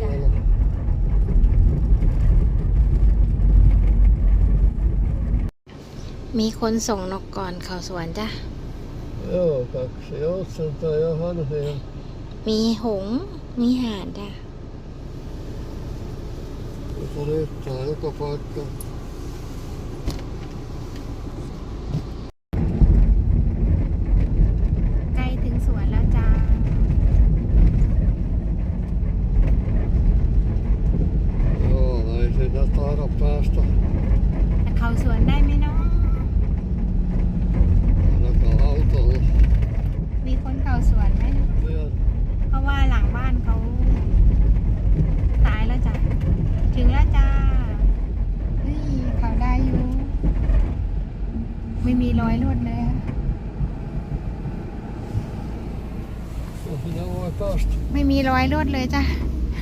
ด้วยจ้ะมีคนส่งนกก่อนเขาสวนจ้ะ Ja, kanske jag sitter. Jag hade fel. มีหงส์มีห่านจ้ะ Vi får hitta. Jag kan packa. ไม่มีรอยรวดเลยไม่มีรอยรวดเลยจ้ะ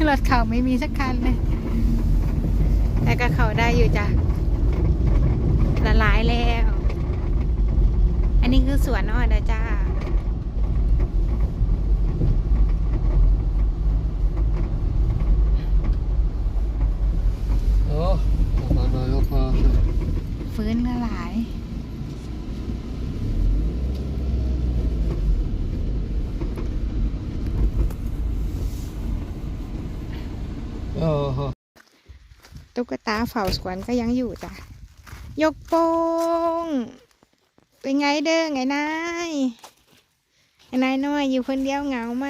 รถเขาไม่มีสักคันเลย แต่ก็เขาได้อยู่จ้ะละลายแล้ว อันนี้คือสวนอ้อยนะจ้า Joo, mennään jo pääsee. ฟื้นละลาย Jaha. ตุ๊กตาเฝ้าสวนก็ยังอยู่จ้ะ ยกโป้งเป็นไงเด้อไงนายไงนายน้อยอยู่คนเดียวเหงาไหม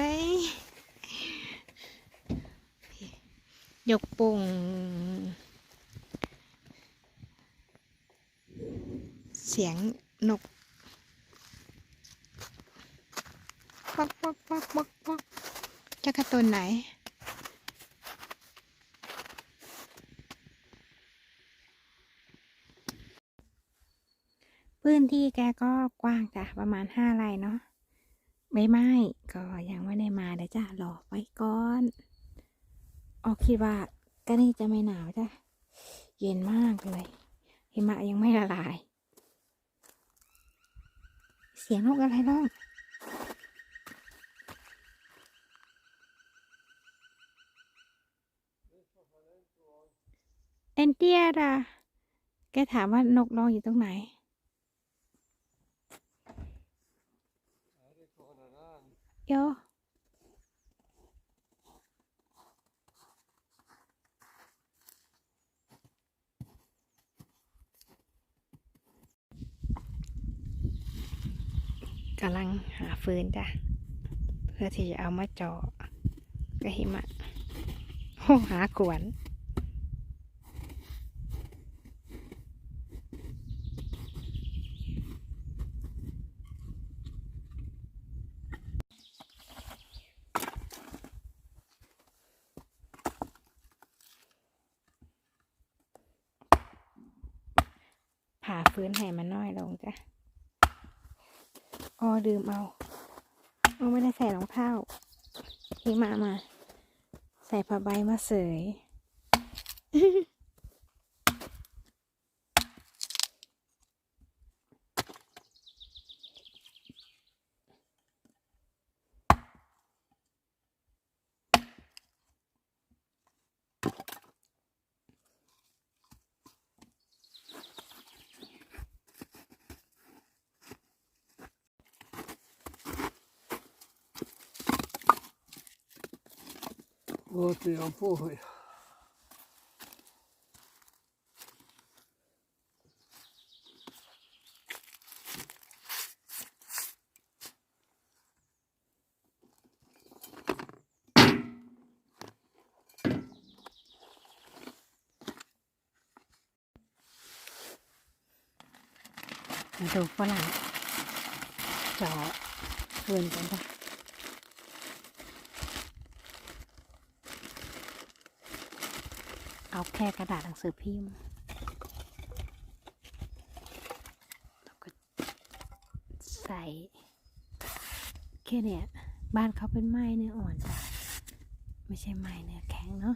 ยกโป้งเสียงนกปักปักปักปักปักจะกระตุนไหน พื้นที่แกก็กว้างจ้ะประมาณห้าไร่เนาะไม่ไม้ก็ยังไม่ได้มาเดี๋ยวจ้ะรอไว้ก่อนออกคิดว่าก็นี่จะไม่หนาวจ้ะเย็นมากเลยหิมะยังไม่ละลาย เสียงนกอะไรร้องเอนเตียดะแกถามว่านกร้องอยู่ตรงไหน โยกำลังหาฟืนจ้ะ เพื่อที่จะเอามาเจาะกระหิมะโอ้หากวนผ่าฟื้นให้มันน้อยลงจ้ะ อ๋อดื่มเอาเอาไม่ได้ใส่รองเท้าพี่มามา ใส่ผ้าใบมาเสย Vuotiaan pohja. มาดูฝรั่งเจาะฟืนกันจ้ะ เอาแค่กระดาษหนังสือพิมพ์แล้วก็ใส่แค่เนี้ยบ้านเขาเป็นไม้เนื้ออ่อนจ้ะไม่ใช่ไม้เนื้อแข็งเนาะ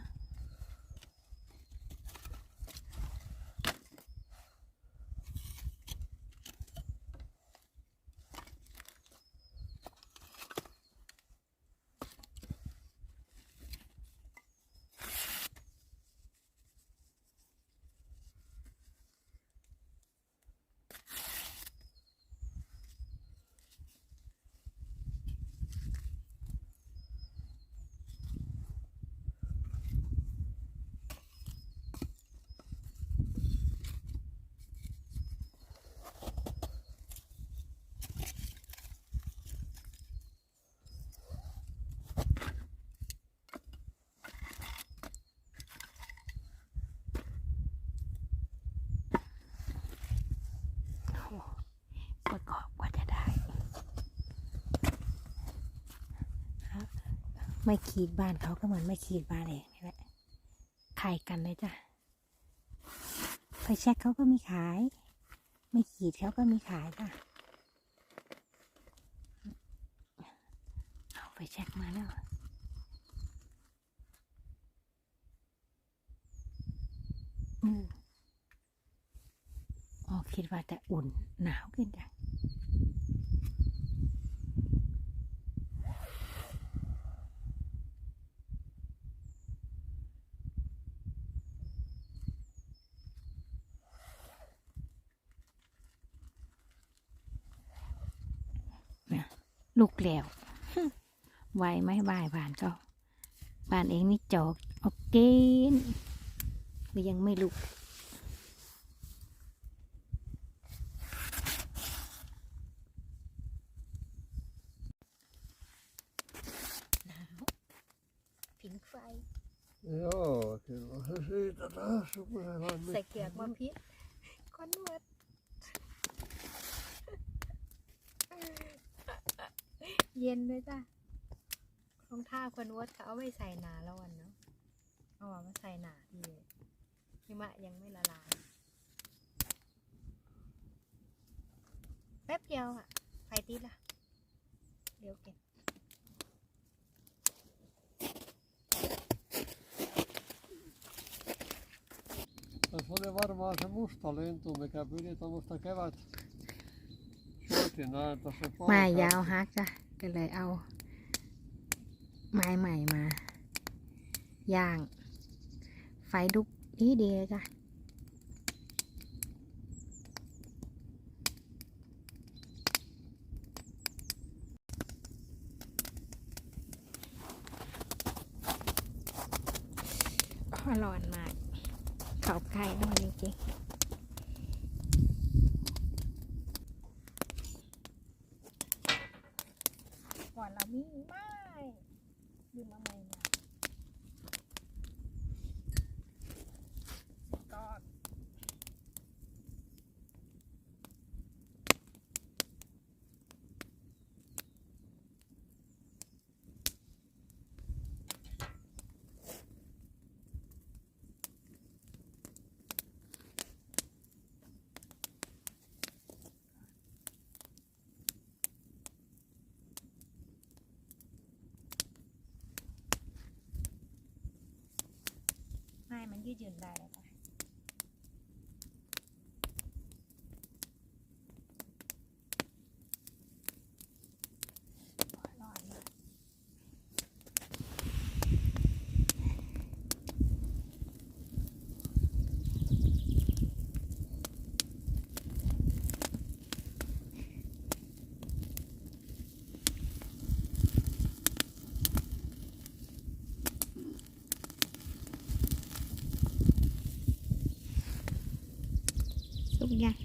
ไม่ขีดบ้านเขาก็เหมือนไม่ขีดบ้านเองนี่แหละขายกันเลยจ้ะไฟแช็กเขาก็มีขาย ไม่ขีดเขาก็มีขายจ้ะเอาไฟแช็กมาแล้วอืมอ๋อคิดว่าจะอุ่นหนาวขึ้นจัง ลูกแล้วไหวไหมบ่ายบ้านก็บ้านเองนี่จอกออกเกนหรือยังไม่ลุกหนาวผิงไฟ Ja, kyllä se siitä taas rupeaa ใส่เกลือกมาพิษก้อนนวด เย็นด้วยจ้ะรองเท้าคนนวดเขาเอาไปใส่หนาแล้ววันเนาะเอาอะมาใส่หนาดีหิมะยังไม่ละลาย แป๊บเดียวอะไฟติดละเดี๋ยวเก็บ Tässä oli varmaan se musta lintu, mikä piti tuommoista kevät soitinaa tässä ไม้ยาวฮักจ้ะ ก็เลยเอา ไม้ใหม่มา ย่าง ไฟลุกดีดีเลยจ้ะอร่อยมาก เขาไก่ด้วยจริงๆก่อนเรามีไม้ยืมมาใหม่มาก็ ไม้มันยืดหยุ่นได้เลยค่ะอร่อยมากสุกยัง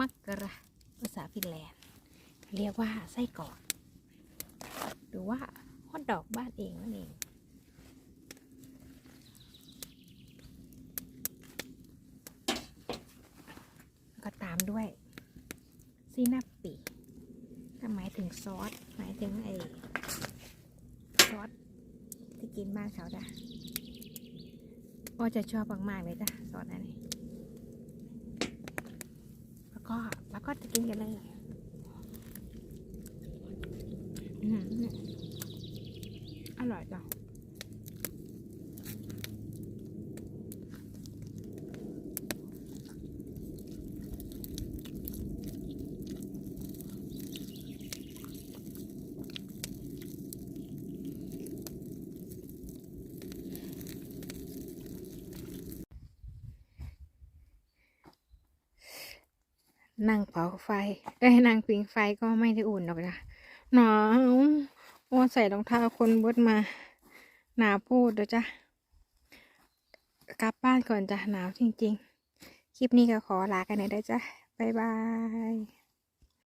มักกระภาษาฟินแลนด์ เรียกว่าไส้กรอกหรือว่าฮอทดอกบ้านเองนั่นเองแล้วก็ตามด้วยซีนาปิถ้าหมายถึงซอส หมายถึงไอ้ซอสที่กินบ้านเขาจ้ะโอ้จะชอบมากๆเลยจ้ะซอสอันนี้ แล้วก็จะกินกันเลยอืมอร่อยจ้ะ นั่งเผาไฟเอ้ยนั่งปิงไฟก็ไม่ได้อุ่นหรอกนะหนาวโอ้ใส่รองเท้าคนบดมา หนาวพูดเดี๋ยวจ้ะกลับบ้านก่อนจ้ะหนาวจริง ๆ คลิปนี้ก็ขอลากันเลยได้จ้ะบ๊ายบาย